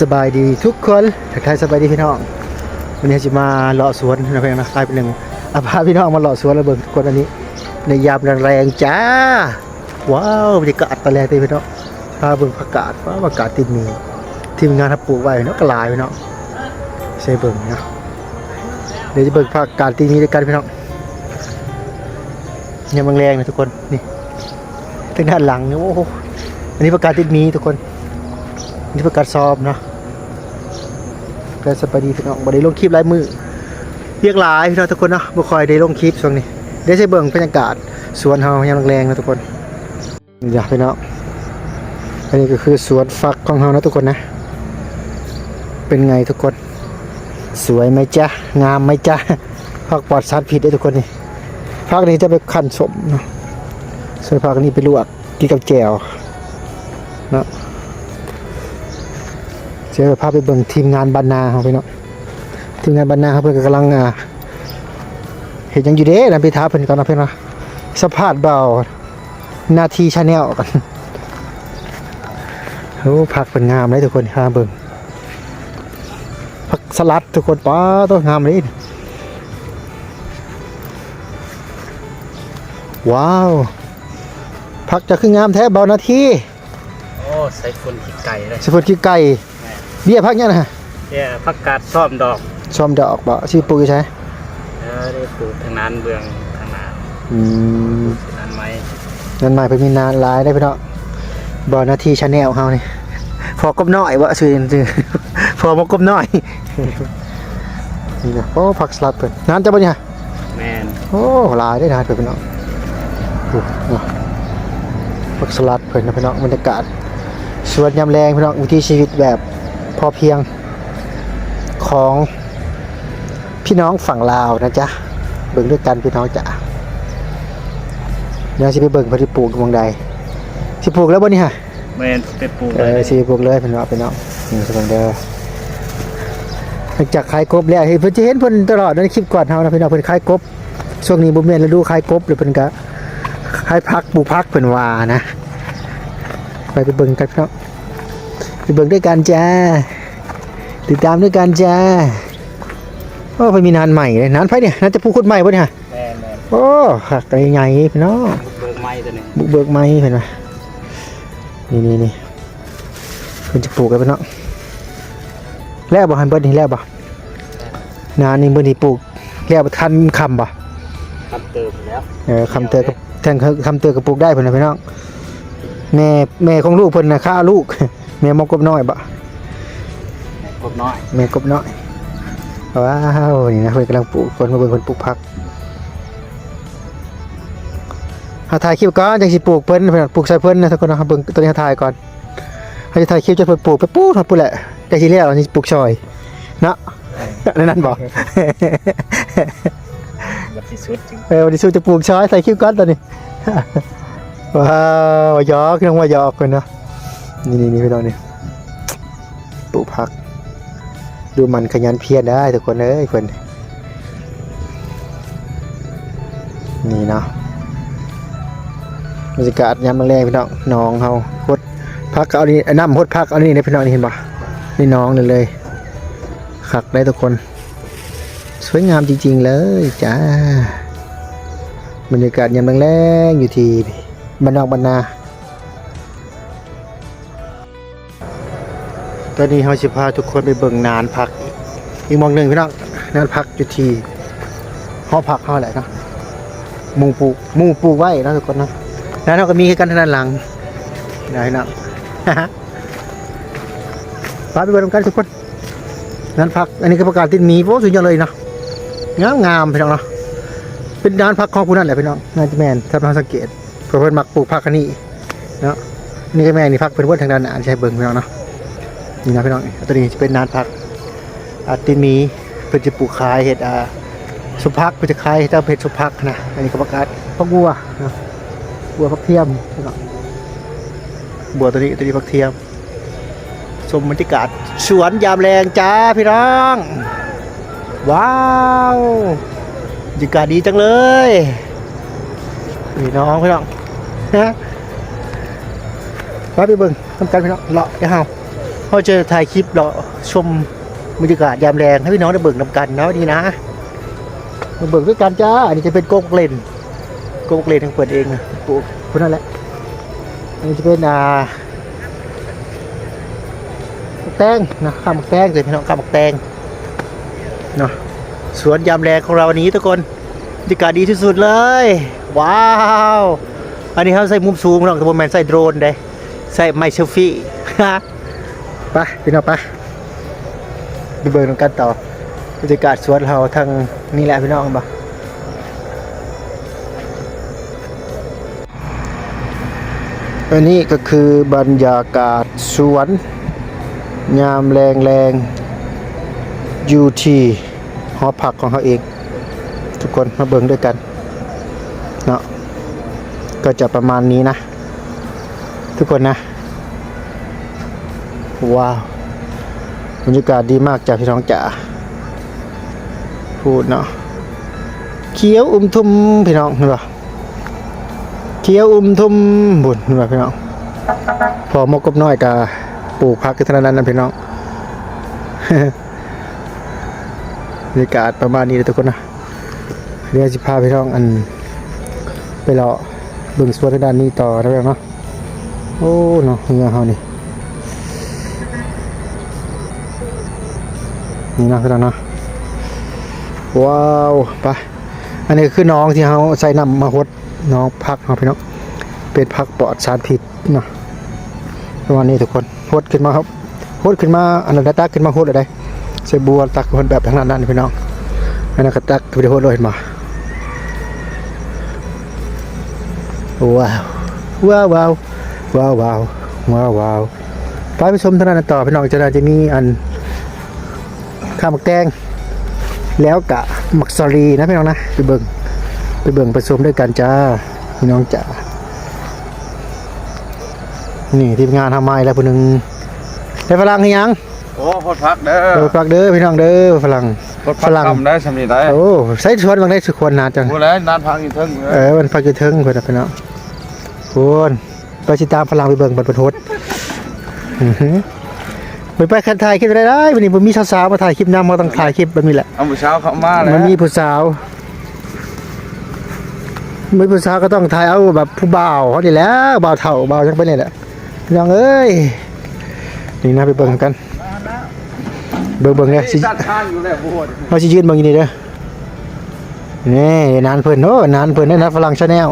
สบายดีทุกคนทักทายสบายดีพี่น้องวันนี้จะมาเลาะสวนนะเพื่อนนะกลายเป็นหนึ่งอาพาพี่น้องมาเลาะสวนแล้วเบิ่งทุกคนอันนี้ ในยามแรงๆจ้า ว้าวบรรยากาศตะแลงเลยพี่น้องพาเบิ่งผักกาดว้าวผักาดติดมีทีมงานทับปลูกไว้เนาะกลายพี่น้องใช่เบิ่งนะเดี๋ยวจะเบิ่งผักกาดติดมีด้วยกันพี่น้องยามแรงๆนะทุกคนนี่ทางด้านหลังเนี่ยโอ้โหอันนี้ผักกาดติดมีทุกคน นี่ประกาศสอบเนาะก็สบายดีพี่น้องบได้ลงคลิปหลายมือเรียกหลายพี่น้องทุกคนเนาะบ่คอยได้ลงคลิปช่วงนี้ ได้ใช้เบิ่งบรรยากาศสวนเฮายามแรงๆนะทุกคนนี่จ้ะพี่น้องอันนี้ก็คือสวนฟักของเฮานะทุกคนนะ เป็นไงทุกคน สวยไหมจ๊ะงามไหมจ๊ะผักปลอดสารพิษได้ทุกคนนี่ผักนี้จะไปคั่นสมเนาะส่วนผักนี้ไปลวกกินกับแจ่วเนาะ เจอภาพไปเบิ่งทีมงานบรรณาเขาไปเนาะทีมงานบรรณาเขาเพิ่นก็กำลังอ่าเห็นยังอยู่เด้นะพี่ท้าเพิ่นก่อนนะเพิ่นนะสภาพเบานาทีชาแนลกันโอ้ผักเพิ่นงามเลยทุกคนหาเบิ่งผักสลัดทุกคนป้าต้องงามเลยว้าวผักจะคืองามแท้เบานาทีโอ้ใส่ฝุ่นขี้ไก่เลยสมุนขี้ไก่ เบี้ยผักเนี่ยนะเนี่ยผักกาดซ่อมดอกชมดอกบ่ชื่อปุ๋ยใช่เออได้ปลูกทางนั้นเบืองทางนั้นอืมทางนั้นไหมนั่นหมายไปมีนานหลายได้พี่เนาะบ่อนาทีชาแนลเฮานี่พอกบน้อยวะชื่อชื่อพอมากบน้อยนี่นะโอ้ผักสลัดเพิ่นนานจะบ่เนี่ยแมนโอ้หลายได้นานเพิ่นพี่น้องดูเนาะผักสลัดเพิ่นนะพี่น้องบรรยากาศสวนยามแรงพี่น้องวิถีชีวิตแบบ พอเพียงของพี่น้องฝั่งลาวนะจ๊ะเบิ่งด้วยกันพี่น้องจ๋าเดี๋ยวสิไปเบิ่งเพิ่นสิปลูกอยู่หม่องใดสิปลูกแล้วบ่นี่ฮะแมนไปปลูกเอเลอยสิปลูกเลยเพิ่นว่าพี่น้องนี่สิเบิ่งเด้อหลังจากขายกบแล้วเฮ้ยเพิ่นจะเห็นเพิ่นตลอดในคลิปก่อนเฮานะพี่น้องเพิ่นขายกบช่วงนี้บ่แม่นฤดูขายกบเลยเพิ่นก็ขายผักปลูกผักเพิ่นว่านะ ไปไปเบิ่งกันพี่น้องไป เบิ่งด้วยกันจ้า ติดตามด้วยกันจ้าโอ้เพิ่นมีนานใหม่เลยนานไผเนี่ยนานจะปลูกคนใหม่บ่เนี่ยแมนแมนโอ้หักใหญ่ๆพี่น้องเบิกไม้ตัวหนึงบุกเบิกไม้เห็นไหมนี่นี่นี่เพิ่นจะปลูกกันไปเนาะแล้วบ่หันเบิดนี่แล้วบ่นานนี่เบิดนี่ปลูกแล้วบ่ทันคำบ่ทำเติมแล้วเออคำเตอกับแทนคำเตอกับปลูกได้เพิ่นน่ะพี่น้องแม่แม่ของลูกเพิ่นน่ะฆ่าลูก แม่มกบน้อยบ่กบน้อยแม่กบน้อยว้าวนี่นะเพิ่นกำลังปลูกเพิ่นมาเบิ่งเพิ่นปลูกผักหาถ่ายคลิปก่อนจังสิปลูกเพิ่นเพิ่นปลูกใส่เพิ่นนะทุกคนนะครับเบิ่งตัวนี้หาถ่ายก่อนเขาจะถ่ายคลิปจะเพิ่นปลูกไปปูดทอดปูดแหละแต่ทีแรกเรานี่ปลูกชอยเนาะนั่นนั่นบอกบัดที่สุดจึงเออวันนี้สู้จะปลูกชอยใส่คลิปก่อนตอนนี้ว้าวหยอกน้องว่าหยอกกันเนาะ นี่นี่นี่พี่น้องนี่ปลูกผัก ดูมันขยันเพียรได้ทุกคนเอ้ยเพิ่นนี่เนาะบรรยากาศยามแรงพี่น้องน้องเฮาพดพักเอานี่น้ำพดพักเอานี่นะพี่น้องนี่เห็นปะนี่น้องเลยเลยขักได้ทุกคน สวยงามจริง ๆ เลยจ้าบรรยากาศยามแรงๆอยู่ที่บ้านนอกบ้านนา ตอนนี้เราจะพาทุกคนไปเบิ่งนานพัก อีกมองหนึ่งพี่น้องนานพักอยู่ที่หอพักเขาแหละเนาะหมูปลูกหมูปูไว้นะทุกคนเนาะแล้วเราก็มีให้กันทางด้านหลังได้เนาะพาไปเบิ่งกันทุกคนนานพัก อันนี้ก็ประกาศติดมีโอ้สุดยอดเลยเนาะงามงามพี่น้องเนาะเป็นนานพักของผู้นั่นแหละพี่น้องน่าจะแมนถ้าเราสังเกตเพราะเพิ่นมักปลูกผักอันนี้เนาะนี่ก็แม่นี่พักเป็นเพื่อนทางด้านหน้าใช่เบิ่งพี่น้องเนาะ นี่นะพี่น้องตัวนี้จะเป็นนานพักอาติดหมีเพิ่นจะปลูกขายเห็ดอ่าสุพักเพิ่นจะขายเจ้าเห็ดสุพักนะอันนี้ก็ประกาศพักบัวนะบัวพักเทียมพี่น้องบัวตัวนี้ตัวนี้พักเทียมชมบรรยากาศสวนยามแรงจ้าพี่น้อง ว้าวบรรยากาศดีจังเลยพี่น้องพี่น้องฮะไปไปเบิ่งทำกันพี่น้องเลาะเดี๋ยวเฮา เขาจะถ่ายคลิปเราชมบรรยากาศยามแรงให้พี่น้องได้เบิ่งนำกันเนาะดีนะมาเบิ่งด้วยกันจ้า อันนี้จะเป็นโกกเลนโกกเลนทั้งเปิดเองนะปลูกคนนั้นแหละอันนี้จะเป็นอ่าแตงนะข้าวหมกแตงเลยพี่น้องข้าวหมกแตงเนาะสวนยามแรงของเราวันนี้ทุกคนบรรยากาศดีที่สุดเลย ว้าว อันนี้เขาใส่มุมสูงเนาะแต่บนแมนใส่โดรนได้ใส่ไมค์เซลฟี่ไปพี่น้องไปไปเบิ่งนกันต่อบรรยากาศสวนเราทางนี่แหละพี่น้องบ่อันนี้ก็คือบรรยากาศสวนยามแรงแรงอยู่ที่หอพักของเขาเอง ทุกคนมาเบิ่งด้วยกันเนาะก็จะประมาณนี้นะ ทุกคนนะ ว้าวบรรยากาศดีมากจ้ะพี่น้องจ๋าพูดเนาะเขียวอุ้มทุ่มพี่น้องเห็นปะเขียวอุ้มทุ่มบุญเห็นปะพี่น้องพอมกบน้อยกะปลูกพักกันเท่านั้นนะพี่น้องบรรยากาศประมาณนี้เลยทุกคนนะเดี๋ยวจะพาพี่น้องอัน ไปเลาะบิ่งสวนทาด้านนี้ต่อนะพี่น้องเนาะโอ้เนาะเงือเฮานี่ นี่นะพี่น้องนะว้าวไปอันนี้คือน้องที่เขาใส่น้ำมาหดน้องพักเขาพี่น้องเป็นพักปลอดสารพิษเนาะประมาณนี้ทุกคนหดขึ้นมาครับหดขึ้นมาอันนั้นตักขึ้นมาหดอะไรใส่บัวตักคนแบบทางนั้นนั่นพี่น้องอันนั้นก็ตักไปหดเลยมาว้าวว้าวว้าวว้าวว้าวว้าวว้าวไปไปชมทางนั้นต่อพี่น้องจะได้จะมีอัน ข้าวหมักแตงแล้วกะหมักซอรีนะพี่น้องนะไปเบิ่งไปเบิ่งผสมด้วยกันจ้าพี่น้องจ๋านี่ทีมงานทำไมแล้วผู้หนึ่งได้ฝรั่งหรือยังโอ้พดพักเด้อเออฝากเด้อพี่น้องเด้อฝรั่งพดพักฝรั่งทำได้สำนีได้โอ้ใส่ชวนบางได้สุขวนนาจังพูดแล้วนานพักอีกเทิงเออมันฟังจะเทิงเพื่อนนะพี่น้องคุณไปติดตามฝรั่งไปเบิ่งบรรพทศอื้อหือ ไปไปคันถ่ายคลิปได้ได้วันนี้ผมมีสาวๆมาถ่ายคลิปนำมาต้องถ่ายคลิปแบบนี้แหละ เอามื้อเช้าเข้ามาแล้วมันมีผู้สาวมีผู้สาวก็ต้องถ่ายเอาแบบผู้บ่าวเขาดีแหล้วบ่าวเถ่าบ่าวจังไปเนี่ยแหละพี่น้องเอ้ยนี่นะไปเบิ่งกัน เบิ่งเบิ่งเนี่ยสิจัดทางอยู่แล้วบ่ดมาสิยืนเบิ่งอยู่นี่เด้อนี่นานเพิ่นโอ้นานเพิ่นได้นะฝรั่งชาแนล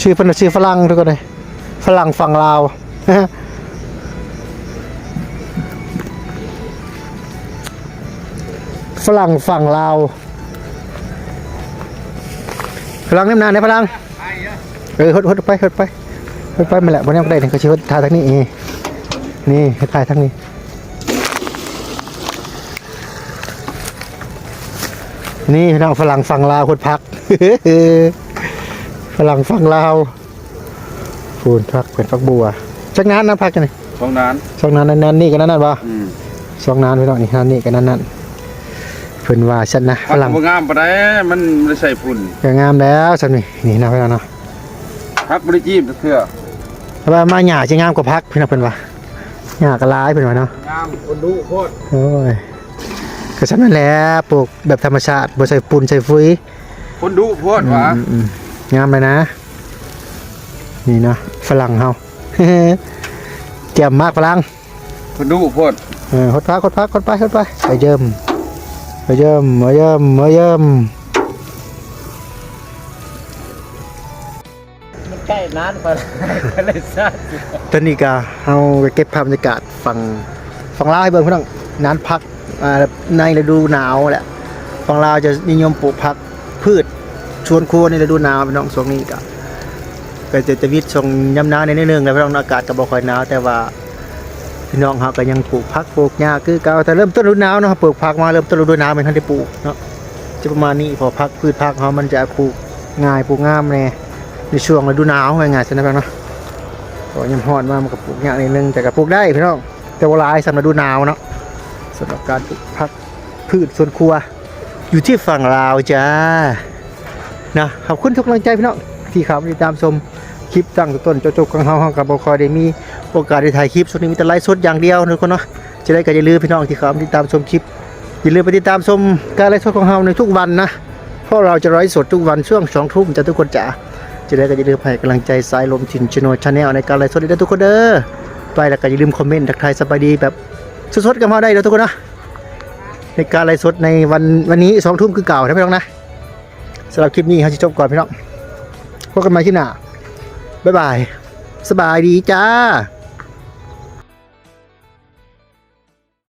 ชื่อเพิ่นน่ะชื่อฝรั่งทุกคนเลยฝรั่งฝั่งลาว ฝรั่งฝั่งลาวฝรั่งน้ำนานไหนฝรั่งเออหดหดไปหดไปหดไปมาแหละวันนี้ก็ได้ถึงก็ชิหดถ่ายทางนี้เองนี่ให้ถ่ายทางนี้นี่พี่น้องฝรั่งฝั่งลาวคนพักฝรั่งฝั่งลาวฟูนพักเป็นพักบัวจักนานนะพักกันนี่ช่องนั้นสองนานนั่นๆนี่กันนั่นนั่นบ่อืมสองนานพี่น้องนี่นั่นนี่กันนั่นนั่น เพิ่นว่าฉันนะพัฝกรั่งบ่งามปานใดมันบ่ได้ใส่ฝุ่นก็งามแล้วฉันนี่นี่นะพี่น้องเนาะพักบ่ได้จีบเทื่อแต่ว่ามาหญ้าจะงามกว่าพักพี่น้องเพิ่นว่าหญ้าก็หลายเพิ่นว่าเนาะงามคนดูโคตรโอ้ยก็ฉันนั่นแหละปลูกแบบธรรมชาติบ่ใส่ปุ๋ยใส่ปุ๋ยคนดูโคตรหวะอืมอืมงามเลยนะ นี่นะฝรั่งเฮาเจียมมากฝรั่งคนดูโคตรเออคดพักคดพักคดไปคดไปไปเยิ่ม ไปเยิ่มมาเยิ่มมาเยิ่มมันใกล้นานไปก็เลยซะตอนนี้ก็เอาไปเก็บภาพบรรยากาศฝั่งฝั่งลาวให้เบิ่งพี่น้องนานพักอ่าในฤดูหนาวแหละฝั่งลาวจะนิยมปลูกผักพืชชวนครัวในฤดูหนาวพี่น้องช่วงนี้ก็ก็จะจะวิทย์ทรงยำหนาวในนิดนึงนะพี่น้องอากาศก็บ่ค่อยหนาวแต่ว่า พี่น้องเขาก็ยังปลูกผักปลูกหญ้าคือเก่าแต่เริ่มต้นฤดูหนาวเนาะปลูกผักมาเริ่มต้นฤดูหนาวมันทันได้ปลูกเนาะจะประมาณนี้พอผักพืชผักเขามันจะปลูกง่ายปลูกง่ามแน่ในช่วงฤดูหนาวง่ายๆใช่ไหมพี่น้องเนาะก็ยังฮอดมามันก็ปลูกยากนิดนึงแต่ก็ปลูกได้พี่น้องแต่ว่าลายสำหรับฤดูหนาวเนาะสำหรับการปลูกผักพืชสวนครัว อยู่ที่ฝั่งลาวจ้านะขอบคุณทุกกำลังใจพี่น้องที่เขาติดตามชมคลิปตั้งแต่ต้นจนจบของเฮาเฮากับบ่คอยได้มี โอกาสได้ถ่ายคลิปช่วงนี้มีแต่ไลฟ์สดอย่างเดียวทุกคนเนาะจะได้ก็อย่าลืมพี่น้องที่เขาติดตามชมคลิปอย่าลืมไปติดตามชมการไลฟ์สดของเฮาในทุกวันนะเพราะเราจะไลฟ์สดทุกวันช่วง2ทุ่มจะทุกคนจ๋าจะได้ก็อย่าลืมให้กำลังใจสายลมชินชโนชาแนลในการไลฟ์สดด้วยทุกคนเด้อไปแล้วก็อย่าลืมคอมเมนต์ทักทายสบายดีแบบสดๆกับเฮาได้เด้อทุกคนนะในการไลฟ์สดในวันวันนี้2ทุ่มคือเก่านะพี่น้องนะสำหรับคลิปนี้เฮาสิจบก่อนพี่น้องพบกันใหม่ที่หน้าบ๊ายบาย สบายดีจ้า